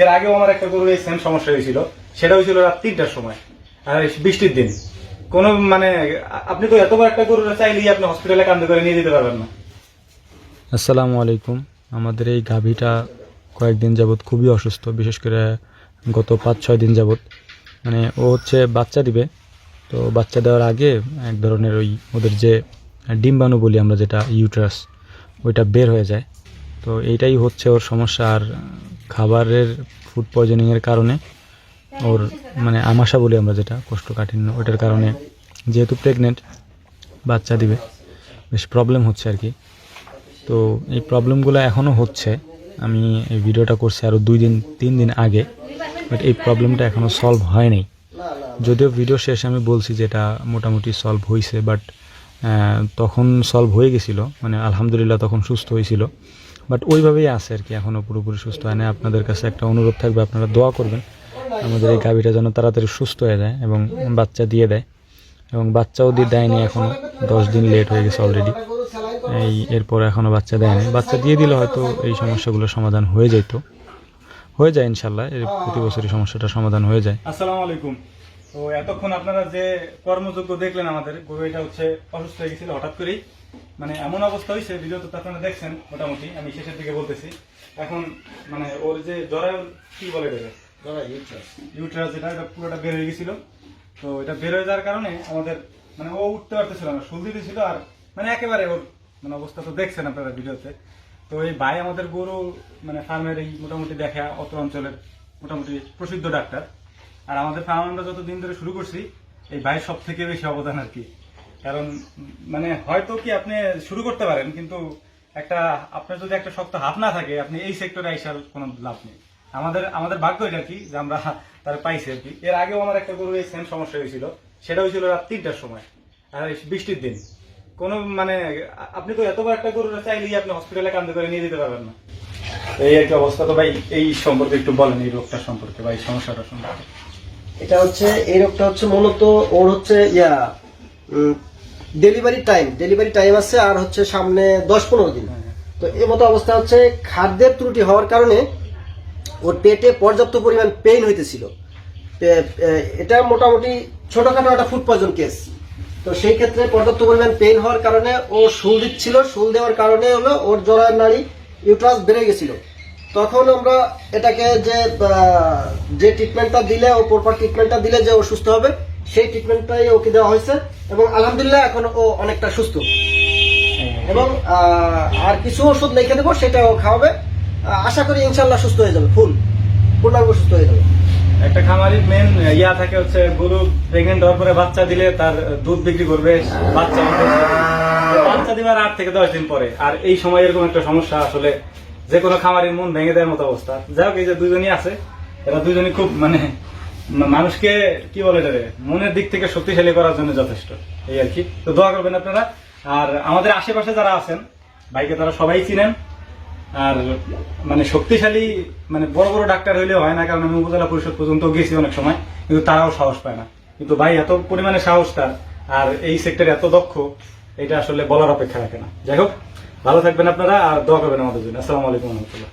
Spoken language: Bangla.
এর আগেও আমার একটা গরুর এই সেম সমস্যা হয়েছিল। সেটা হয়েছিল রাত তিনটার সময়। আর বৃষ্টির দিন। কোনো মানে আপনি তো এতবার একটা গরু চাইলেই আপনি হসপিটালে কান্দে করে নিয়ে যেতে পারবেন না। আসসালামু আলাইকুম। আমাদের এই গাভীটা কয়েকদিন যাবৎ খুবই অসুস্থ, বিশেষ করে গত পাঁচ ছয় দিন যাবৎ। মানে ও হচ্ছে বাচ্চা দিবে। তো বাচ্চা দেওয়ার আগে এক ধরনের ওই ওদের যে ডিম্বাণু বলি আমরা যেটা ইউট্রাস ওইটা বের হয়ে যায়। তো এইটাই হচ্ছে ওর সমস্যা। আর খাবারের ফুড পয়জনিংয়ের কারণে ওর মানে আমাশা বলি আমরা যেটা, কোষ্ঠকাঠিন্য, ওইটার কারণে যেহেতু প্রেগনেন্ট বাচ্চা দিবে, বেশ প্রবলেম হচ্ছে আর কি। তো এই প্রবলেমগুলো এখনও হচ্ছে, আমি এই ভিডিওটা করছি আরও দুই দিন, তিন দিন আগে বাট এই প্রবলেমটা এখনও সলভ হয়নি যদিও ভিডিও শেষে আমি বলছি যে এটা মোটামুটি সলভ হয়েছে বাট তখন সলভ হয়ে গেছিল মানে আলহামদুলিল্লাহ তখন সুস্থ হয়েছিল বাট ওইভাবেই আছে আর কি এখনও পুরোপুরি সুস্থ হয় না। আপনাদের কাছে একটা অনুরোধ থাকবে, আপনারা দোয়া করবেন। আমাদের এই গাভীটা যেন তাড়াতাড়ি সুস্থ হয়ে যায় এবং বাচ্চা দিয়ে দেয়। এবং বাচ্চাও দিয়ে দেয়নি এখনও দশ দিন লেট হয়ে গেছে অলরেডি এই এরপর এখনও বাচ্চা দেয়নি বাচ্চা দিয়ে দিলে হয়তো এই সমস্যাগুলো সমাধান হয়ে যেত হয়ে যায় ইনশাল্লাহ, এর প্রতি বছরই সমস্যাটা সমাধান হয়ে যায়। আসসালামু আলাইকুম। তো এতক্ষণ আপনারা যে কর্মযোগ্য দেখলেন আমাদের গরু এটা হচ্ছে অসুস্থ হয়ে গেছিল হঠাৎ করেই। মানে এমন অবস্থা হয়েছে ভিডিও তো আপনারা দেখছেন মোটামুটি আমি শেষের দিকে বলতেছি। এখন মানে ওর যে জরায়ু কি বলে দেবে ইউট্রাস যেটা এটা পুরোটা বের হয়ে গেছিল। তো এটা বের হয়ে যাওয়ার কারণে আমাদের মানে ও উঠতে পারতেছিল না শুল দিতেছিল আর মানে একেবারে ওর মানে অবস্থা তো দেখছেন আপনারা ভিডিওতে তো এই ভাই আমাদের গরু মানে ফার্মের এই মোটামুটি দেখা অত অঞ্চলের মোটামুটি প্রসিদ্ধ ডাক্তার। আর আমাদের ফার্ম আমরা যত দিন ধরে শুরু করছি, এই ভাই সব থেকে বেশি অবদান আর কি। কারণ মানে হয়তো কি আপনি শুরু করতে পারেন, কিন্তু একটা, আপনার যদি একটা শক্ত হাত না থাকে, আপনি এই সেক্টরে আইসার কোনো লাভ নেই। আমাদের আমাদের ভাগ্য এটা আর কি, যে আমরা তারা পাইছি আর কি। এর আগেও আমার একটা গরু এই সেম সমস্যা হয়েছিল। সেটা হয়েছিল রাত তিনটার সময়, আর বৃষ্টির দিন। কোনো মানে আপনি তো এতবার একটা গরু চাইলেই আপনি হসপিটালে কান্দে করে নিয়ে যেতে পারবেন না। এই কি অবস্থা। তো ভাই, এই সম্পর্কে একটু বলেন, এই রোগটা সম্পর্কে এই সমস্যাটা সম্পর্কে। এটা হচ্ছে এই রোগটা হচ্ছে মূলত ওর হচ্ছে ইয়া ডেলিভারি টাইম ডেলিভারি টাইম আছে আর হচ্ছে সামনে দশ পনেরো দিন। তো এর মতো অবস্থা হচ্ছে খাদ্যের ত্রুটি হওয়ার কারণে ওর পেটে পর্যাপ্ত পরিমাণ পেইন হইতেছিল। এটা মোটামুটি ছোটখাটো একটা ফুড পয়জন কেস তো সেই ক্ষেত্রে পর্যাপ্ত পরিমাণ পেইন হওয়ার কারণে ও শুল দিচ্ছিল। শুল দেওয়ার কারণে হলো ওর জরায়ুর নারী ইউট্রাস বেড়ে গেছিল। তখন আমরা এটাকে যে যে ট্রিটমেন্টটা দিলে ও প্রপার ট্রিটমেন্টটা দিলে যে ও সুস্থ হবে, সেই ট্রিটমেন্টটাই ওকে দেওয়া হয়েছে এবং আলহামদুলিল্লাহ এখন ও অনেকটা সুস্থ। এবং আর কিছু ওষুধ লিখে দেবো সেটা ও খাওয়াবে আশা করি ইনশাল্লাহ সুস্থ হয়ে যাবে, ফুল। পূর্ণাঙ্গ সুস্থ হয়ে যাবে। একটা খামারির মেন ইয়া থাকে হচ্ছে, গরু প্রেগনেন্ট হওয়ার পরে বাচ্চা দিলে তার দুধ বিক্রি করবে, বাচ্চা বাচ্চা দিবার আট থেকে দশ দিন পরে। আর এই সময় এরকম একটা সমস্যা আসলে যে কোনো খামারির মন ভেঙে দেওয়ার মতো অবস্থা। যাই হোক, এই যে দুজনই আছে, এরা দুজনই খুব মানে মানুষকে কি বলে এটারে মনের দিক থেকে শক্তিশালী করার জন্য যথেষ্ট। এই আর কি। তো দোয়া করবেন আপনারা। আর আমাদের আশেপাশে যারা আছেন, ভাইকে তারা সবাই চিনেন। আর মানে শক্তিশালী মানে বড় বড় ডাক্তার হইলেও হয় না, কারণ আমি উপজেলা পরিষদ পর্যন্ত গেছি অনেক সময়, কিন্তু তারাও সাহস পায় না। কিন্তু ভাই, এত পরিমাণে সাহস তার, আর এই সেক্টরে এত দক্ষ, এটা আসলে বলার অপেক্ষা রাখে না। যাই হোক ভালো থাকবেন আপনারা আর দোয়া করবেন আমাদের জন্য। আসসালামু আলাইকুম রহমতুল্লাহ।